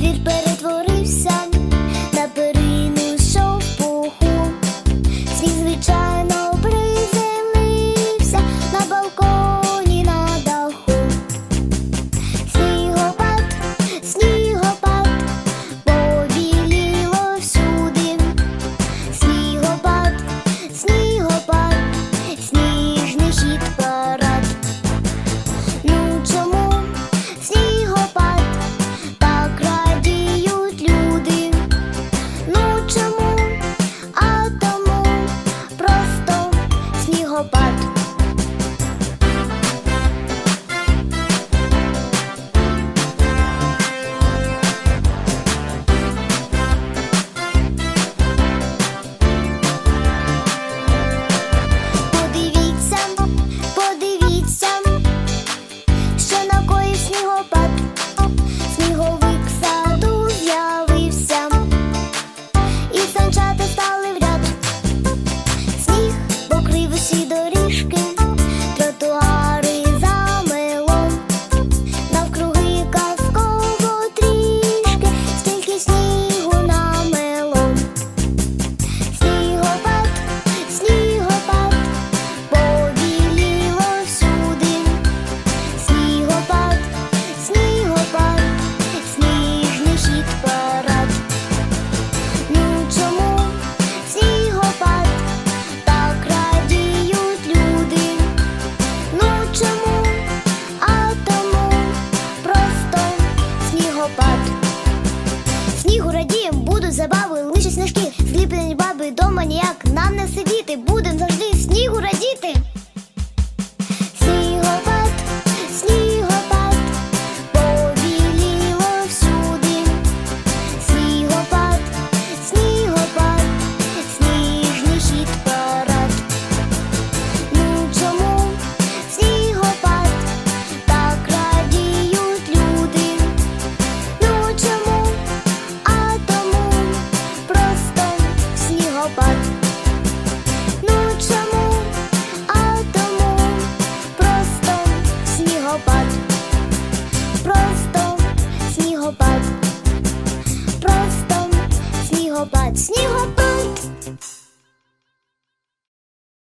Двір перетворив. забавы снігопад.